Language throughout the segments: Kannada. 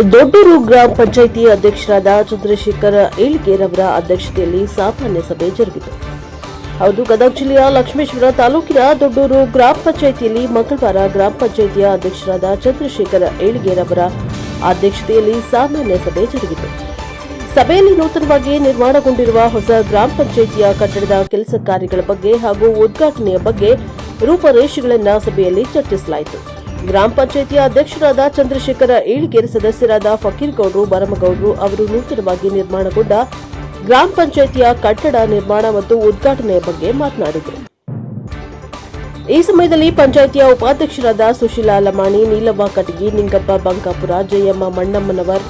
ದೊಡ್ಡೂರು ಗ್ರಾಮ ಪಂಚಾಯಿತಿ ಅಧ್ಯಕ್ಷರಾದ ಚಂದ್ರಶೇಖರ ಏಳ್ಗೇರವರ ಅಧ್ಯಕ್ಷತೆಯಲ್ಲಿ ಸಾಮಾನ್ಯ ಸಭೆ ಜರುಗಿತು. ಹೌದು, ಗದಗ ಜಿಲ್ಲೆಯ ಲಕ್ಷ್ಮೇಶ್ವರ ತಾಲೂಕಿನ ದೊಡ್ಡೂರು ಗ್ರಾಮ ಪಂಚಾಯಿತಿಯಲ್ಲಿ ಮಂಗಳವಾರ ಗ್ರಾಮ ಪಂಚಾಯಿತಿಯ ಅಧ್ಯಕ್ಷರಾದ ಚಂದ್ರಶೇಖರ ಏಳ್ಗೇರವರ ಅಧ್ಯಕ್ಷತೆಯಲ್ಲಿ ಸಾಮಾನ್ಯ ಸಭೆ ಜರುಗಿತು. ಸಭೆಯಲ್ಲಿ ನೂತನವಾಗಿ ನಿರ್ಮಾಣಗೊಂಡಿರುವ ಹೊಸ ಗ್ರಾಮ ಪಂಚಾಯಿತಿಯ ಕಟ್ಟಡದ ಕೆಲಸ ಕಾರ್ಯಗಳ ಬಗ್ಗೆ ಹಾಗೂ ಉದ್ಘಾಟನೆಯ ಬಗ್ಗೆ ರೂಪರೇಷೆಗಳನ್ನು ಸಭೆಯಲ್ಲಿ ಚರ್ಚಿಸಲಾಯಿತು. ಗ್ರಾಮ ಪಂಚಾಯಿತಿಯ ಅಧ್ಯಕ್ಷರಾದ ಚಂದ್ರಶೇಖರ ಏಳಿಗೆರೆ ಸದಸ್ಯರಾದ ಫಕೀರ್ ಗೌಡ್ರು ಬರಮಗೌಡ್ರು ಅವರು ನೂತನವಾಗಿ ನಿರ್ಮಾಣಗೊಂಡ ಗ್ರಾಮ ಪಂಚಾಯಿತಿಯ ಕಟ್ಟಡ ನಿರ್ಮಾಣ ಮತ್ತು ಉದ್ಘಾಟನೆಯ ಬಗ್ಗೆ ಮಾತನಾಡಿದರು. ಈ ಸಮಯದಲ್ಲಿ ಪಂಚಾಯಿತಿಯ ಉಪಾಧ್ಯಕ್ಷರಾದ ಸುಶೀಲಾ ಲಮಾಣಿ, ನೀಲವ್ವ ಕಟಗಿ, ನಿಂಗಪ್ಪ ಬಂಕಾಪುರ, ಜಯಮ್ಮ ಮಣ್ಣಮ್ಮನವರ್,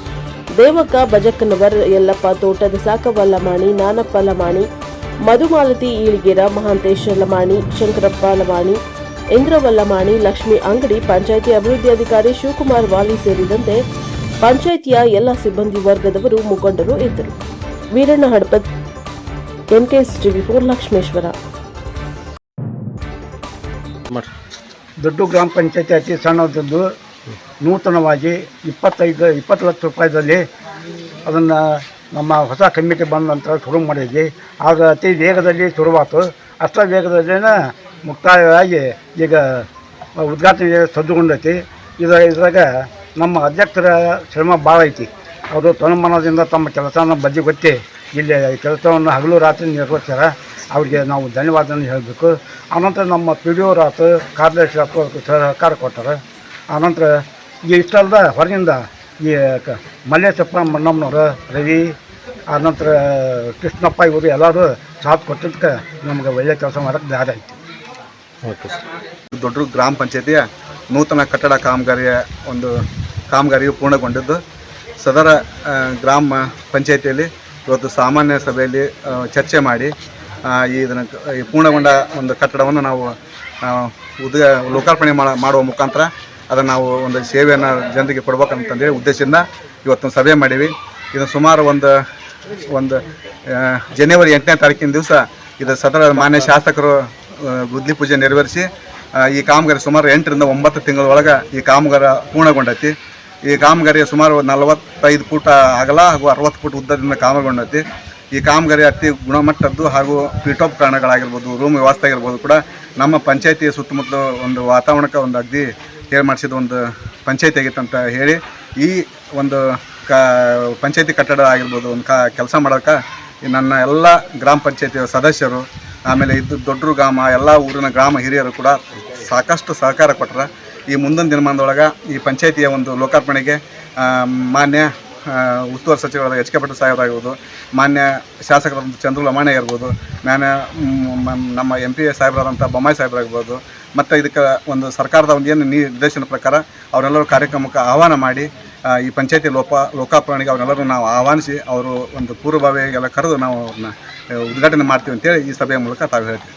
ದೇವಕ್ಕ ಬಜಕ್ಕನವರ್ ಯಲ್ಲಪ್ಪ ತೋಟದ ಸಾಕವ್ವ ಲಮಾಣಿ, ನಾನಪ್ಪ ಲಮಾಣಿ, ಮಧುಮಾಲತಿ ಈಳಿಗೆರ ಮಹಾಂತೇಶ ಲಮಾಣಿ, ಶಂಕರಪ್ಪ ಲಮಾಣಿ ಇಂದ್ರವ್ವ ಲಮಾಣಿ ಲಕ್ಷ್ಮಿ ಅಂಗಡಿ, ಪಂಚಾಯಿತಿ ಅಭಿವೃದ್ಧಿ ಅಧಿಕಾರಿ ಶಿವಕುಮಾರ್ ವಾಲಿ ಸೇರಿದಂತೆ ಪಂಚಾಯಿತಿಯ ಎಲ್ಲ ಸಿಬ್ಬಂದಿ ವರ್ಗದವರು ಮುಖಂಡರು ಇದ್ದರು. Veeranna Hadapad NKS TV four Lakshmeshwar. ದೊಡ್ಡ ಗ್ರಾಮ ಪಂಚಾಯತಿ ಅತಿ ಸಣ್ಣದೊಂದು ನೂತನವಾಗಿ ಇಪ್ಪತ್ತೈದು, ಇಪ್ಪತ್ತು ಲಕ್ಷ ರೂಪಾಯಿದಲ್ಲಿ ಅದನ್ನು ನಮ್ಮ ಹೊಸ ಕಮಿಟಿ ಬಂದ ನಂತರ ಶುರು ಮಾಡಿದ್ವಿ. ಆಗ ಅತಿ ವೇಗದಲ್ಲಿ ಶುರುವಾಯ್ತು ಅಷ್ಟ ವೇಗದಲ್ಲೇ ಮುಕ್ತಾಯವಾಗಿ ಈಗ ಉದ್ಘಾಟನೆ ಸಜ್ಜುಗೊಂಡೈತಿ ಇದು ಇದ್ರಾಗ ನಮ್ಮ ಅಧ್ಯಕ್ಷರ ಶ್ರಮ ಭಾಳ ಐತಿ. ಅವರು ತನುಮಾನದಿಂದ ತಮ್ಮ ಕೆಲಸನ ಬದಿಗೊತ್ತಿ ಇಲ್ಲಿ ಕೆಲಸವನ್ನು ಹಗಲು ರಾತ್ರಿ ನಿರ್ವಹಿಸ್ಯಾರ. ಅವ್ರಿಗೆ ನಾವು ಧನ್ಯವಾದ ಹೇಳಬೇಕು. ಆನಂತರ ನಮ್ಮ ಪಿ ಡಿ ಆತು ಕಾರ್ಯದರ್ಶಿ ಆತು ಸಹಕಾರ ಕೊಟ್ಟಾರೆ. ಆನಂತರ ಈ ಇಷ್ಟಲ್ದ ಹೊರಗಿಂದ ಈ ಕ ಮಲ್ಲೇಶಪ್ಪ ಮಣ್ಣಮ್ಮನವರು ರವಿ, ಆನಂತರ ಕೃಷ್ಣಪ್ಪ ಇವರು ಎಲ್ಲರೂ ಸಾಥ್ ಕೊಟ್ಟಿದ್ದಕ್ಕೆ ನಮ್ಗೆ ಒಳ್ಳೆಯ ಕೆಲಸ ಮಾಡೋಕ್ಕೆ ದಾರಿ ಐತಿ ದೊಡ್ಡ ಗ್ರಾಮ ಪಂಚಾಯತಿಯ ನೂತನ ಕಟ್ಟಡ ಕಾಮಗಾರಿಯ ಒಂದು ಕಾಮಗಾರಿಯು ಪೂರ್ಣಗೊಂಡಿದ್ದು. ಸದರ ಗ್ರಾಮ ಪಂಚಾಯತಿಯಲ್ಲಿ ಇವತ್ತು ಸಾಮಾನ್ಯ ಸಭೆಯಲ್ಲಿ ಚರ್ಚೆ ಮಾಡಿ ಈ ಇದನ್ನು, ಈ ಪೂರ್ಣಗೊಂಡ ಒಂದು ಕಟ್ಟಡವನ್ನು ನಾವು ಉದ, ಲೋಕಾರ್ಪಣೆ ಮಾಡ, ಮಾಡುವ ಮುಖಾಂತರ ಅದನ್ನು ನಾವು ಒಂದು ಸೇವೆಯನ್ನು ಜನರಿಗೆ ಕೊಡ್ಬೇಕಂತಂದೇಳಿ ಉದ್ದೇಶದಿಂದ ಇವತ್ತು ಸಭೆ ಮಾಡೀವಿ. ಇದು ಸುಮಾರು ಒಂದು ಒಂದು ಜನವರಿ ಎಂಟನೇ ತಾರೀಕಿನ ದಿವಸ ಇದು ಸದರ ಮಾನ್ಯ ಶಾಸಕರು ಆ, ಗುದ್ಲಿ ಪೂಜೆ ನೆರವೇರಿಸಿ ಈ ಕಾಮಗಾರಿ ಸುಮಾರು ಎಂಟರಿಂದ ಒಂಬತ್ತು ತಿಂಗಳ ಒಳಗೆ ಈ ಕಾಮಗಾರ ಪೂರ್ಣಗೊಂಡೈತಿ. ಈ ಕಾಮಗಾರಿಯ ಸುಮಾರು ನಲವತ್ತೈದು ಫೂಟ ಅಗಲ ಹಾಗೂ ಅರವತ್ತು ಫೂಟ್ ಉದ್ದದಿಂದ ಕಾಮಗೊಂಡೈತಿ. ಈ ಕಾಮಗಾರಿ ಅತಿ ಗುಣಮಟ್ಟದ್ದು ಹಾಗೂ ಪೀಠೋಪಕರಣಗಳಾಗಿರ್ಬೋದು ರೂಮ್ ವ್ಯವಸ್ಥೆ ಆಗಿರ್ಬೋದು ಕೂಡ ನಮ್ಮ ಪಂಚಾಯತಿಯ ಸುತ್ತಮುತ್ತಲು ಒಂದು ವಾತಾವರಣಕ್ಕೆ ಒಂದು ಅಗ್ದಿ ಹೇಳಿ ಮಾಡಿಸಿದ ಒಂದು ಪಂಚಾಯತಿ ಆಗಿತ್ತಂತ ಹೇಳಿ ಈ ಒಂದು ಕ ಪಂಚಾಯತಿ ಕಟ್ಟಡ ಆಗಿರ್ಬೋದು ಒಂದು ಕೆಲಸ ಮಾಡೋಕೆ ನನ್ನ ಎಲ್ಲ ಗ್ರಾಮ ಪಂಚಾಯತಿಯ ಸದಸ್ಯರು ಆಮೇಲೆ ಇದು ದೊಡ್ಡ ಗ್ರಾಮ ಎಲ್ಲ ಊರಿನ ಗ್ರಾಮ ಹಿರಿಯರು ಕೂಡ ಸಾಕಷ್ಟು ಸಹಕಾರ ಕೊಟ್ಟರೆ ಈ ಮುಂದಿನ ದಿನಮಾನದೊಳಗೆ ಈ ಪಂಚಾಯತಿಯ ಒಂದು ಲೋಕಾರ್ಪಣೆಗೆ ಮಾನ್ಯ ಉಸ್ತುವಾರಿ ಸಚಿವರಾದ ಎಚ್ ಕೆ ಪಟೇಲ್ ಸಾಹೇಬರಾಗಿರ್ಬೋದು ಮಾನ್ಯ ಶಾಸಕರಾದಂಥ ಚಂದ್ರು ಲಮಾಣಿ ಇರ್ಬೋದು ಮ್, ನಮ್ಮ ಎಂ ಪಿ ಸಾಹೇಬರಾದಂಥ ಬೊಮ್ಮಾಯಿ ಸಾಹೇಬರಾಗಿರ್ಬೋದು ಮತ್ತು ಇದಕ್ಕೆ ಒಂದು ಸರ್ಕಾರದ ಒಂದು ಏನು ನಿರ್ದೇಶನ ಪ್ರಕಾರ ಅವರೆಲ್ಲರೂ ಕಾರ್ಯಕ್ರಮಕ್ಕೆ ಆಹ್ವಾನ ಮಾಡಿ ಈ ಪಂಚಾಯತಿ ಲೋಪ, ಲೋಕಾರ್ಪಣೆಗೆ ಅವರೆಲ್ಲರೂ ನಾವು ಆಹ್ವಾನಿಸಿ ಅವರು ಒಂದು ಪೂರ್ವಭಾವಿಯಾಗೆಲ್ಲ ಕರೆದು ನಾವು ಅವ್ರನ್ನ ಉದ್ಘಾಟನೆ ಮಾಡ್ತೀವಿ ಅಂತೇಳಿ ಈ ಸಭೆಯ ಮೂಲಕ ತಾವು ಹೇಳ್ತೀವಿ.